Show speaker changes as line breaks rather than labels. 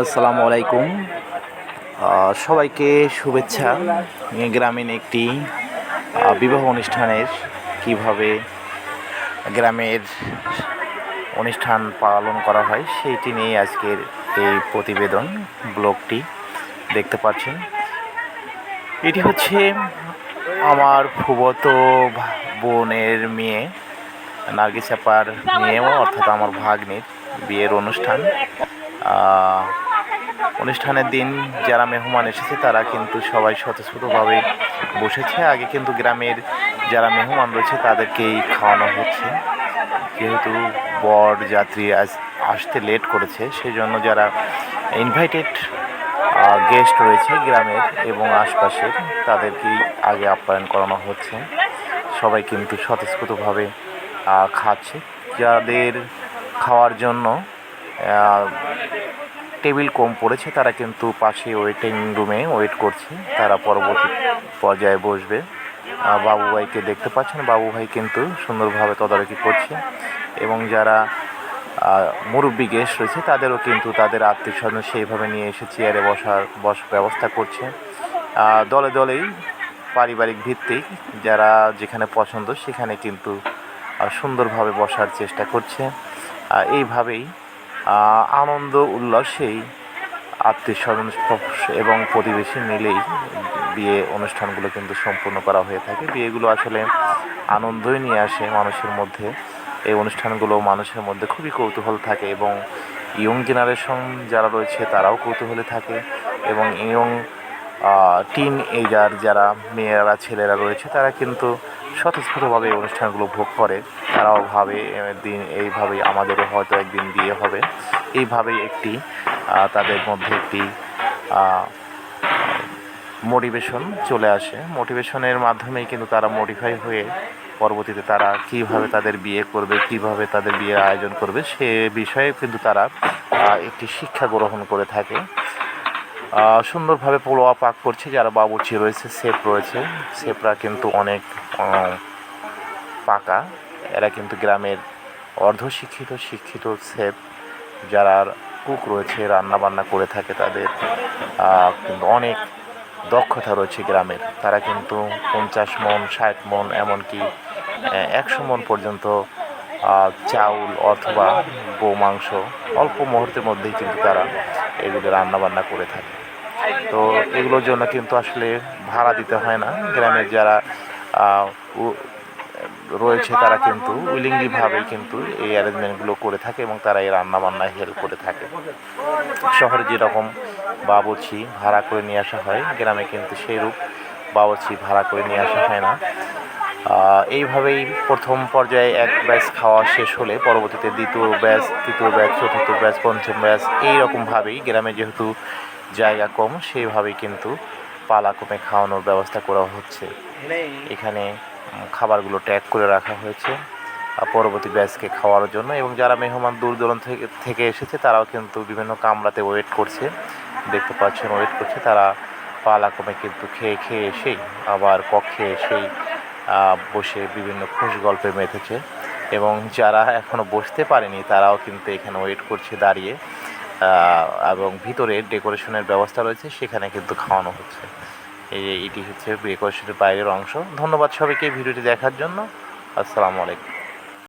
আসসালামু আলাইকুম। সবাইকে শুভেচ্ছা। গ্রামীণ একটি বিবাহ অনুষ্ঠানের কীভাবে গ্রামের অনুষ্ঠান পালন করা হয় সেইটি নিয়ে আজকের এই প্রতিবেদন ব্লগটি দেখতে পাচ্ছেন। এটি হচ্ছে আমার ফুবত বোনের মেয়ে নার্গিস আপার মেয়েও, অর্থাৎ আমার ভাগ্নির। বিয়ের অনুষ্ঠান। অনুষ্ঠানের দিন যারা মেহমান এসেছে, তারা কিন্তু সবাই স্বতঃস্ফূর্তভাবে বসেছে। আগে কিন্তু গ্রামের যারা মেহমান রয়েছে, তাদেরকেই খাওয়ানো হচ্ছে। যেহেতু বর যাত্রী আজ আসতে লেট করেছে সেই জন্য যারা ইনভাইটেড গেস্ট রয়েছে গ্রামের এবং আশপাশের, তাদেরকেই আগে আপ্যায়ন করানো হচ্ছে। সবাই কিন্তু স্বতঃস্ফূর্তভাবে খাচ্ছে। যাদের খাওয়ার জন্য টেবিল কম পড়েছে, তারা কিন্তু পাশে ওয়েটিং রুমে ওয়েট করছে। তারা পরবর্তী পর্যায়ে বসবে। বাবু ভাইকে দেখতে পাচ্ছেন। বাবু ভাই কিন্তু সুন্দরভাবে তদারকি করছে এবং যারা মুরব্বী গেস্ট রয়েছে, তাদেরও কিন্তু তাদের আত্মীয় স্বজন সেইভাবে নিয়ে এসে চেয়ারে বসার বস ব্যবস্থা করছে। দলে দলেই পারিবারিক ভিত্তিক যারা যেখানে পছন্দ, সেখানে কিন্তু সুন্দরভাবে বসার চেষ্টা করছে। এইভাবেই আনন্দ, উল্লাসেই আত্মীয় স্বজন এবং প্রতিবেশী মিলেই বিয়ে অনুষ্ঠানগুলো কিন্তু সম্পূর্ণ করা হয়ে থাকে। বিয়েগুলো আসলে আনন্দই নিয়ে আসে মানুষের মধ্যে। এই অনুষ্ঠানগুলো মানুষের মধ্যে খুবই কৌতূহল থাকে এবং ইয়ং জেনারেশন যারা রয়েছে তারাও কৌতূহলে থাকে এবং ইয়ং টিন এজার যারা, মেয়েরা, ছেলেরা রয়েছে, তারা কিন্তু স্বতঃস্ফূর্তভাবে এই অনুষ্ঠানগুলো ভোগ করে। তারাও ভাবে দিন এইভাবেই আমাদেরও হয়তো একদিন বিয়ে হবে। এইভাবেই একটি তাদের মধ্যে একটি মোটিভেশন চলে আসে। মোটিভেশনের মাধ্যমেই কিন্তু তারা মোটিফাই হয়ে পরবর্তীতে তারা কীভাবে তাদের বিয়ে করবে, কীভাবে তাদের বিয়ের আয়োজন করবে, সে বিষয়ে কিন্তু তারা একটি শিক্ষা গ্রহণ করে থাকে। সুন্দরভাবে পোলোয়া পাক করছে, যারা বাবুচি রয়েছে, সেফ রয়েছে। সেফরা কিন্তু অনেক পাকা। এরা কিন্তু গ্রামের অর্ধশিক্ষিত, শিক্ষিত, সেফ। যারা কুক রয়েছে রান্না বান্না করে থাকে, তাদের কিন্তু অনেক দক্ষতা রয়েছে গ্রামের। তারা কিন্তু পঞ্চাশ মন, ষাট মন, এমনকি একশো মন পর্যন্ত চাউল অথবা গো মাংস অল্প মুহূর্তের মধ্যেই কিন্তু তারা এগুলো রান্না বান্না করে থাকে। তো এগুলোর জন্য কিন্তু আসলে ভাড়া দিতে হয় না। গ্রামের যারা রয়েছে তারা কিন্তু উইলিংলিভাবেই কিন্তু এই অ্যারেঞ্জমেন্টগুলো করে থাকে এবং তারা এই রান্নাবান্নায় হেল্প করে থাকে। শহরে যেরকম বাবুর্চি ভাড়া করে নিয়ে আসা হয়, গ্রামে কিন্তু সেই রূপ ভাড়া করে নিয়ে আসা হয় না। এইভাবেই প্রথম পর্যায়ে এক ব্যাচ খাওয়া শেষ হলে পরবর্তীতে দ্বিতীয় ব্যাচ, তৃতীয় ব্যাচ, চতুর্থ ব্যাচ, পঞ্চম ব্যাচ, এইরকমভাবেই গ্রামে যেহেতু জায়গা কম, সেইভাবে কিন্তু পালা কমে খাওয়ানোর ব্যবস্থা করা হচ্ছে। এখানে খাবারগুলো ট্যাগ করে রাখা হয়েছে পরবর্তী ব্যাচকে খাওয়ার জন্য এবং যারা মেহমান দূর দূরান্ত থেকে থেকে এসেছে, তারাও কিন্তু বিভিন্ন কামরাতে ওয়েট করছে। দেখতে পাচ্ছেন ওয়েট করছে, তারা পালা কমে কিন্তু খেয়ে খেয়ে এসেই, আবার কক্ষে এসেই বসে বিভিন্ন খুশ গল্পে মেতেছে। এবং যারা এখনও বসতে পারেনি, তারাও কিন্তু এখানে ওয়েট করছে দাঁড়িয়ে। এবং ভিতরে ডেকোরেশনের ব্যবস্থা রয়েছে, সেখানে কিন্তু খাওয়ানো হচ্ছে। এই যে এটি হচ্ছে ডেকোরেশনের বাইরের অংশ। ধন্যবাদ সবাইকে ভিডিওটি দেখার জন্য। আসসালামু আলাইকুম।